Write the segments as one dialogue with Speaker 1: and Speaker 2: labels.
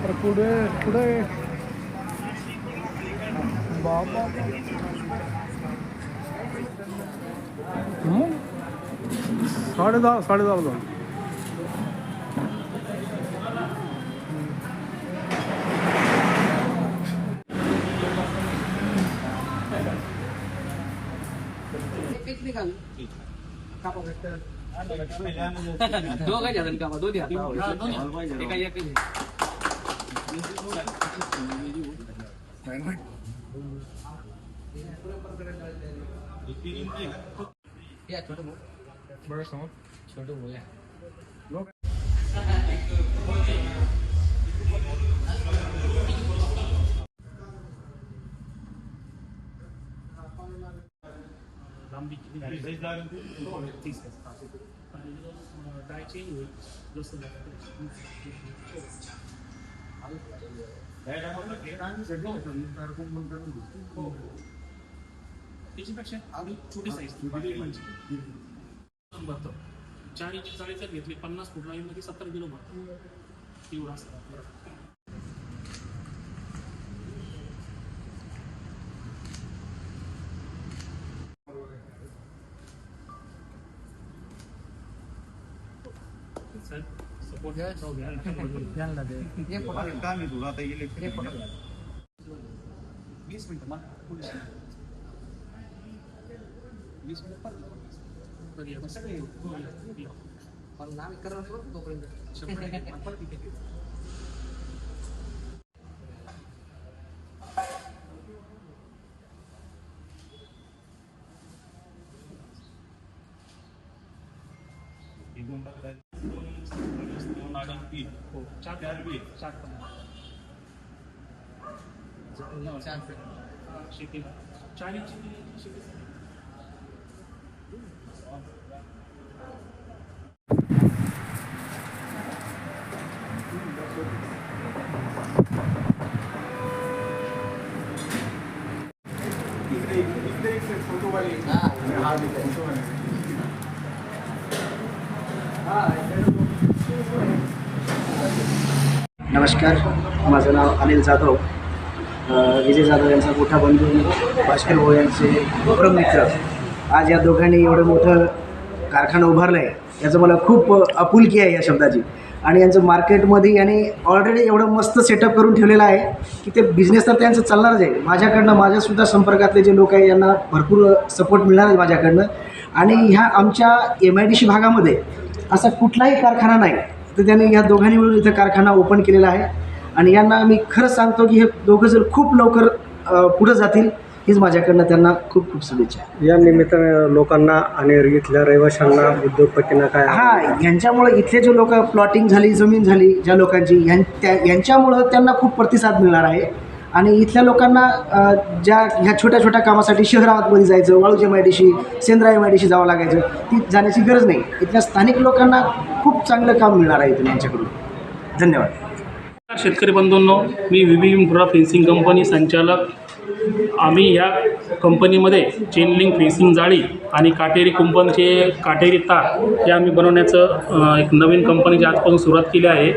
Speaker 1: तर पुढे पुढे बाबा हं? साडे दहा साडे दहा जाऊ
Speaker 2: दोघं जण का दोन्ही हात एका एक या छोटं भाऊ
Speaker 1: बरं समोर
Speaker 2: छोटं भाऊ या
Speaker 3: लांबी किती झाली तीस आणि डाय चेंज होईल जसं त्याच्यापेक्षा आधी छोटी साईज जाळी जर घेतली पन्नास फूट लाईन मध्ये सत्तर किलो भरतो एवढा असतं सर सपोर्ट हो
Speaker 4: काम आहे तुला आता इलेक्ट्रिक
Speaker 2: वीस मिनिटं मग वीस मिनिट
Speaker 3: सगळे
Speaker 2: असतो तोपर्यंत
Speaker 3: शंभर हो चार चार बी चार चार इंची शेती
Speaker 4: एक फोटोवाले
Speaker 2: हा
Speaker 4: हा फोटोवाले
Speaker 5: नमस्कार माझं नाव अनिल जाधव. विजय जाधव यांचा मोठा बंधू भास्कर भाऊ यांचे परम मित्र. आज या दोघांनी एवढं मोठं कारखाना उभारलं आहे याचं मला खूप आपुलकी आहे या शब्दाची. आणि यांचं मार्केटमध्ये यांनी ऑलरेडी एवढं मस्त सेटअप करून ठेवलेलं आहे की ते बिझनेस तर त्यांचं चालणारच आहे. माझ्याकडनं माझ्यासुद्धा संपर्कातले जे लोक आहे यांना भरपूर सपोर्ट मिळणार आहे माझ्याकडनं. आणि ह्या आमच्या एम आय डी सी भागामध्ये असा कुठलाही कारखाना नाही तर त्यांनी ह्या दोघांनी मिळून इथं कारखाना ओपन केलेला आहे. आणि यांना मी खरंच सांगतो की हे दोघं जर खूप लवकर पुढं जातील हीच माझ्याकडनं त्यांना खूप खूप शुभेच्छा
Speaker 1: या निमित्ताने लोकांना आणि इथल्या रहिवाशांना उद्योगपतींना काय
Speaker 5: हा यांच्यामुळं इथले जे लोक प्लॉटिंग झाली जमीन झाली ज्या लोकांची यां त्या यांच्यामुळं त्यांना खूप प्रतिसाद मिळणार आहे. आणि इथल्या लोकांना ज्या ह्या छोट्या छोट्या कामासाठी शहरामध्ये जायचं Waluj M I D C Sendra M I D C जावं लागायचं ती जाण्याची गरज नाही. इथल्या स्थानिक लोकांना खूप चांगलं काम मिळणार आहे इथून यांच्याकडून. धन्यवाद.
Speaker 3: शेतकरी बंधूंनो मी व्ही मुरा फेन्सिंग कंपनी संचालक. आम्ही या कंपनीमध्ये चेनलिंग फेन्सिंग जाळी आणि काटेरी कुंपणचे काटेरी तार हे आम्ही बनवण्याचं एक नवीन कंपनीची आजपासून सुरुवात केली आहे.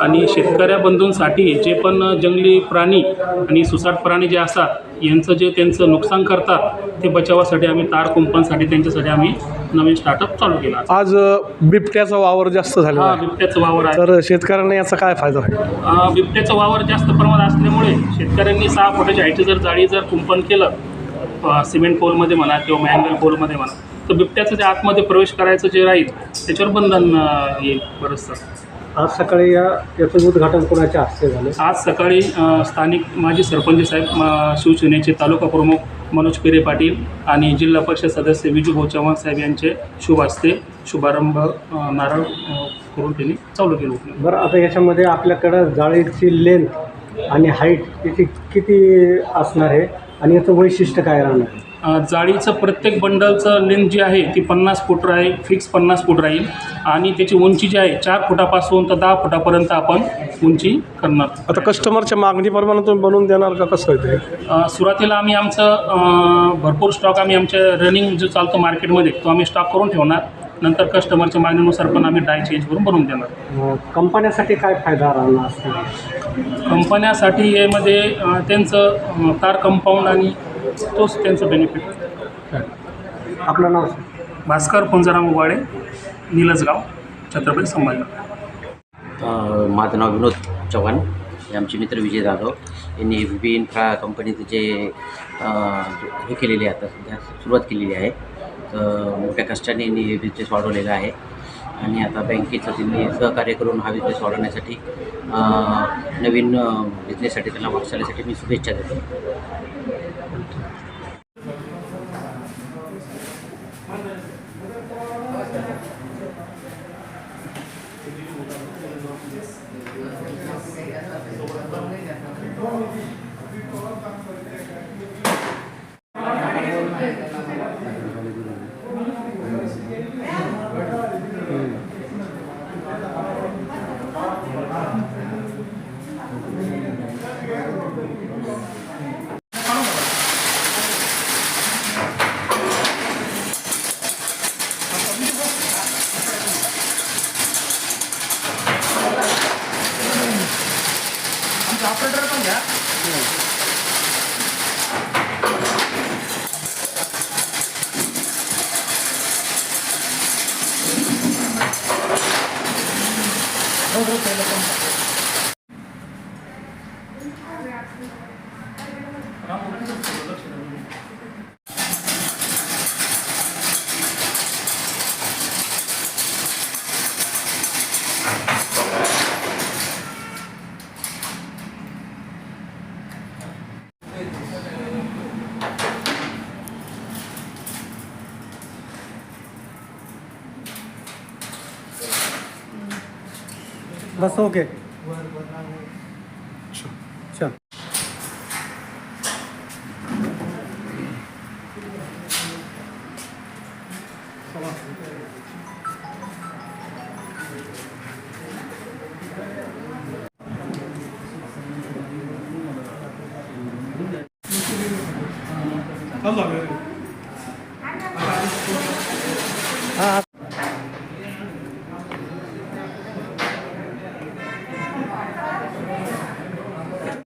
Speaker 3: आणि शेतकऱ्या बंधूंसाठी जे पण जंगली प्राणी आणि सुसाट प्राणी जे असतात यांचं जे त्यांचं नुकसान करतात ते बचावासाठी आम्ही तार कुंपणसाठी त्यांच्यासाठी आम्ही नवीन स्टार्टअप चालू केला.
Speaker 1: आज बिबट्याचा वावर जास्त झालेला
Speaker 3: हा बिबट्याचं वावर आहे.
Speaker 1: तर शेतकऱ्यांना याचा काय फायदा
Speaker 3: बिबट्याचा वावर जास्त प्रमाणात असल्यामुळे शेतकऱ्यांनी सहा फुटाच्या हाईटची जर जाळी जर कुंपण केलं सिमेंट पोलमध्ये म्हणा किंवा मँगल पोलमध्ये म्हणा तर बिबट्याचं जे आतमध्ये प्रवेश करायचं जे राहील त्याच्यावर बंधन येईल बरंचसं
Speaker 1: आज सकाळी या याचं उद्घाटन कोणाच्या हस्ते झालं?
Speaker 3: आज सकाळी अ, स्थानिक माजी सरपंच साहेब म, शिवसेनेचे तालुका प्रमुख मनोज पेरे पाटील आणि जिल्हा परिषद सदस्य विजूभाऊ चव्हाण साहेब यांचे शुभ हस्ते शुभारंभ अ, नारळ अ, करून त्यांनी चालू केलं होतं.
Speaker 1: बरं आता याच्यामध्ये आपल्याकडं जाळीची लेंथ आणि हाईट किती किती असणार आहे? आणि याचं वैशिष्ट्य काय राहणार आहे?
Speaker 3: जाळीचं प्रत्येक बंडलचं लेंथ जी आहे ती पन्नास फूट राहील फिक्स पन्नास फूट राहील. आणि त्याची उंची जी आहे चार फुटापासून तर दहा फुटापर्यंत आपण उंची करणार.
Speaker 1: आता कस्टमरच्या मागणीप्रमाणे तुम्ही बनवून देणार का कसं आहे ते?
Speaker 3: अ, सुरुवातीला आम्ही आमचं भरपूर स्टॉक आम्ही आमच्या रनिंग जो चालतो मार्केटमध्ये तो आम्ही स्टॉक करून ठेवणार. नंतर कस्टमरच्या मागणीनुसार पण आम्ही डाय चेंज करून बनवून देणार.
Speaker 1: अं, कंपन्यासाठी काय फायदा राहणार असतो
Speaker 3: कंपन्यासाठी यामध्ये त्यांचं तार कंपाऊंड आणि तोच त्यांचं बेनिफिट
Speaker 1: आपलं नाव.
Speaker 3: भास्कर पुंजाराम उबाळे निलजगाव छत्रपती संभाजीनगर.
Speaker 6: अ, माझं नाव विनोद चव्हाण हे आमचे मित्र विजय जाधव यांनी व्ही पी इन्फ्रा कंपनीचं जे हे केलेले आहे आता सध्या सुरुवात केलेली आहे. तर मोठ्या कष्टाने यांनी हे बिझनेस वाढवलेला आहे. आणि आता बँकेचं त्यांनी सहकार्य करून हा बिझनेस वाढवण्यासाठी नवीन बिझनेससाठी त्यांना वाटचालीसाठी मी शुभेच्छा देतो.
Speaker 1: no puede बस ओके. चल. हा